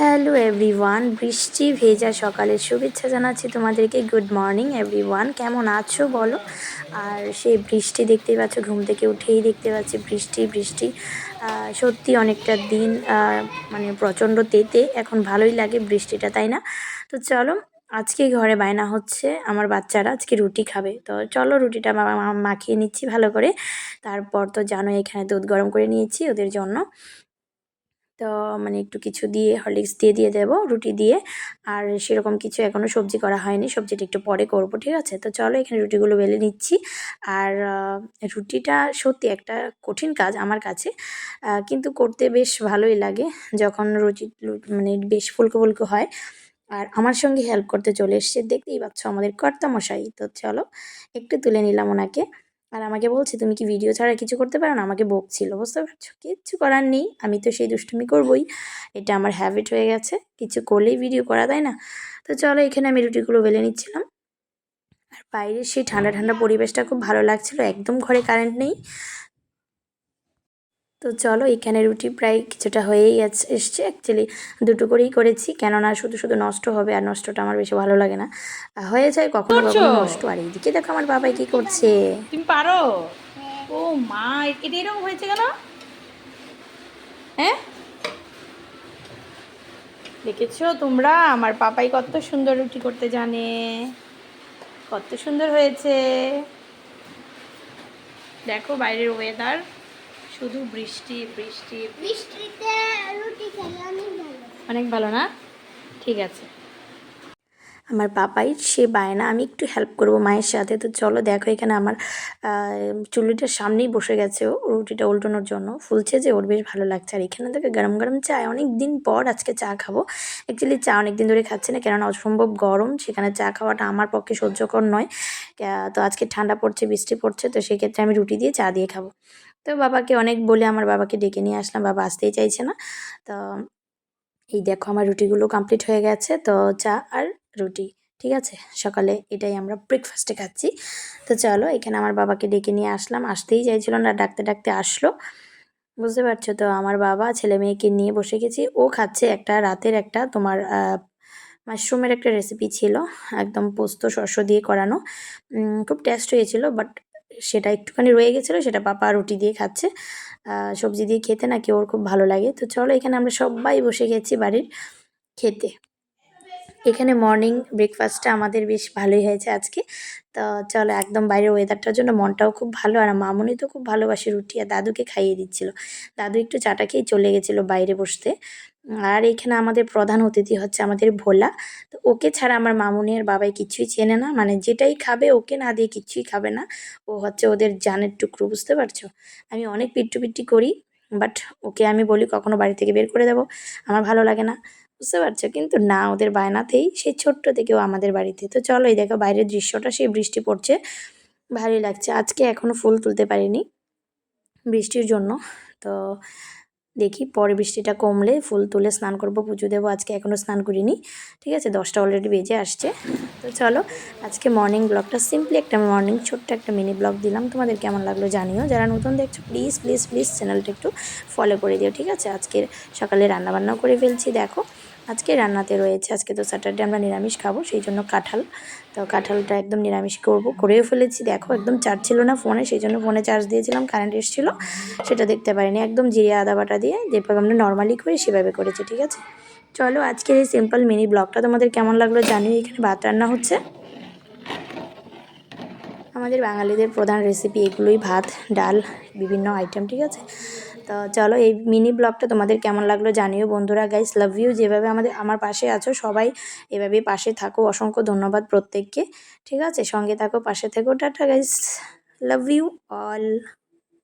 Hello everyone, বৃষ্টি ভেজা সকালের শুভেচ্ছা জানাচ্ছি তোমাদেরকে। গুড মর্নিং এভরিওয়ান, কেমন আছো বলো? আর সেই বৃষ্টি দেখতেই পাচ্ছ, ঘুম থেকে উঠেই দেখতে পাচ্ছি বৃষ্টি বৃষ্টি। সত্যি অনেকটা দিন মানে প্রচণ্ড তেতে, এখন ভালোই লাগে বৃষ্টিটা, তাই না? তো চলো, আজকে ঘরে বায়না হচ্ছে আমার বাচ্চারা, আজকে রুটি খাবে। তো চলো রুটিটা মাখিয়ে নিচ্ছি ভালো করে। তারপর তো জানো এখানে দুধ গরম করে নিয়েছি ওদের জন্য। তো মানে একটু কিছু দিয়ে হরলিক্স দিয়ে দিয়ে দেবো, রুটি দিয়ে। আর সেরকম কিছু এখনও সবজি করা হয়নি, সবজিটা একটু পরে করব, ঠিক আছে? তো চলো এখানে রুটিগুলো বেলে নিচ্ছি। আর রুটিটা সত্যি একটা কঠিন কাজ আমার কাছে কিন্তু করতে বেশ ভালোই লাগে যখন রুটি মানে বেশ ফুলকো ফুলকো হয়। আর আমার সঙ্গে হেল্প করতে চলে এসছে, দেখতেই পাচ্ছ আমাদের কর্তামশাই। তো চলো, একটু তুলে নিলাম ওনাকে। আর আমাকে বলছে, তুমি কি ভিডিও ছাড়া কিছু করতে পারো না? আমাকে বকছিল, বুঝতে পারছ? কিচ্ছু করার নেই, আমি তো সেই দুষ্টুমি করবই। এটা আমার হ্যাবিট হয়ে গেছে, কিছু করলেই ভিডিও করা দেয় না? তো চলো, এখানে আমি রুটিগুলো বেলে নিচ্ছিলাম। আর বাইরের সেই ঠান্ডা ঠান্ডা পরিবেশটা খুব ভালো লাগছিল, একদম ঘরে কারেন্ট নেই। তো চলো এখানে রুটি প্রায় কিছুটা হয়েই গেছে এসছে অ্যাকচুয়ালি দুটো করেই করেছি কেননা শুধু শুধু নষ্ট হবে আর নষ্টটা আমার বেশি ভালো লাগে না। হয়ে যায় কখনো কখনো নষ্ট। আর এইদিকে দেখো আমার বাবাই কি করছে। তুমি পারো? ও মা এটা এরকম হয়েছে কেন? হ্যাঁ? দেখেছ তোমরা? আমার পাপাই কত সুন্দর রুটি করতে জানে। কত সুন্দর হয়েছে। দেখো বাইরের ওয়েদার শুধু বৃষ্টি বৃষ্টি বৃষ্টিতে রুটি খেলে অনেক ভালো। অনেক ভালো না? ঠিক আছে। আমার পাপাই সে বায়না আমি একটু হেল্প করব মায়ের সাথে। তো চলো দেখো এখানে আমার চুল্লিটার সামনেই বসে গেছে ও রুটিটা উল্টানোর জন্য। ফুলছে যে ওর বেশ ভালো লাগছে। আর এখানে দেখো গরম গরম চা অনেক দিন পর আজকে চা খাব। অ্যাকচুয়ালি চা অনেক দিন ধরে খাচ্ছি না কেননা অসম্ভব গরম। সেখানে চা খাওয়াটা আমার পক্ষে সহ্যকর নয়। তো আজকে ঠান্ডা পড়ছে বৃষ্টি পড়ছে তো সেক্ষেত্রে আমি রুটি দিয়ে চা দিয়ে খাব। তো বাবাকে অনেক বলে আমার বাবাকে ডেকে নিয়ে আসলাম। বাবা আসতেই চাইছে না। তো এই দেখো আমার রুটিগুলো কমপ্লিট হয়ে গেছে। তো চা আর রুটি, ঠিক আছে? সকালে এটাই আমরা ব্রেকফাস্টে খাচ্ছি। তো চলো এখানে আমার বাবাকে ডেকে নিয়ে আসলাম। আসতেই চাইছিল না, ডাকতে ডাকতে আসলো। বুঝতে পারছ তো? আমার বাবা ছেলে মেয়েকে নিয়ে বসে গেছি। ও খাচ্ছে একটা রাতের একটা তোমার মাশরুমের একটা রেসিপি ছিল। একদম পোস্ত, শস্য দিয়ে করানো। খুব টেস্ট হয়েছিল বাট সেটা একটুখানি রয়ে গেছিল, সেটা পাপা রুটি দিয়ে খাচ্ছে। সবজি দিয়ে খেতে নাকি ওর খুব ভালো লাগে। তো চলো এখানে আমরা সবাই বসে গেছি বাড়ির খেতে। এখানে মর্নিং ব্রেকফাস্টটা আমাদের বেশ ভালোই হয়েছে আজকে। তো চলো একদম বাইরের ওয়েদারটার জন্য মনটাও খুব ভালো। আর মামুনি তো খুব ভালোবাসে রুটি, আর দাদুকে খাইয়ে দিচ্ছিল। দাদু একটু চাটা খেয়ে চলে গেছিল বাইরে বসতে। আর এখানে আমাদের প্রধান অতিথি হচ্ছে আমাদের ভোলা। তো ওকে ছাড়া আমার মামুনি আর বাবাই কিছুই চেনে না। মানে যেটাই খাবে ওকে না দিয়ে কিছুই খাবে না। ও হচ্ছে ওদের জানের টুকরো, বুঝতে পারছ? আমি অনেক পিট্টু পিট্টি করি বাট ওকে আমি বলি কখনো বাড়ি থেকে বের করে দেবো। আমার ভালো লাগে না, বুঝতে পারছ? কিন্তু না, ওদের বায়নাতেই সেই ছোট্ট থেকেও আমাদের বাড়িতে। তো চলো এই দেখো বাইরের দৃশ্যটা, সেই বৃষ্টি পড়ছে। ভালোই লাগছে। আজকে এখনও ফুল তুলতে পারিনি বৃষ্টির জন্য। তো দেখি পরে বৃষ্টিটা কমলে ফুল তুলে স্নান করব, পুজো দেবো, আজকে এখনও স্নান করিনি। ঠিক আছে, দশটা অলরেডি বেজে আসছে। তো চলো, আজকে মর্নিং ব্লগটা সিম্পলি একটা মর্নিং ছোট্ট একটা মিনি ব্লগ দিলাম। তোমাদের কেমন লাগল জানিও। যারা নতুন দেখছ প্লিজ প্লিজ প্লিজ চ্যানেলটা একটু ফলো করে দিও, ঠিক আছে? আজকের সকালে রান্নাবান্নাও করে ফেলছি, দেখো। আজকে রান্নাতে রয়েছে, আজকে তো স্যাটারডে আমরা নিরামিষ খাব, সেই জন্য কাঁঠাল। তো কাঁঠালটা একদম নিরামিষ করব। করেও ফেলেছি, দেখো একদম চার্জ ছিল না ফোনে, সেই জন্য ফোনে চার্জ দিয়েছিলাম, কারেন্ট এসেছিল, সেটা দেখতে পারিনি। একদম জিরে আদা বাটা দিয়ে যেভাবে আমরা নর্মালি করি, সেভাবে করেছি, ঠিক আছে? চলো আজকের এই সিম্পল মিনি ব্লগটা তোমাদের কেমন লাগল জানিও, এখানে ভাত রান্না হচ্ছে। আমাদের বাঙালিদের প্রধান রেসিপি এগুলোই ভাত, ডাল, বিভিন্ন আইটেম ঠিক আছে? তো চলো এই মিনি ব্লগটা তোমাদের কেমন লাগল জানিও বন্ধুরা গাইস লাভ ইউ যেভাবে আমাদের, আমার পাশে আছো সবাই এভাবে পাশে থাকো, অসংখ্য ধন্যবাদ প্রত্যেককে, ঠিক আছে? সঙ্গে থাকো, পাশে থেকো, tata guys love you all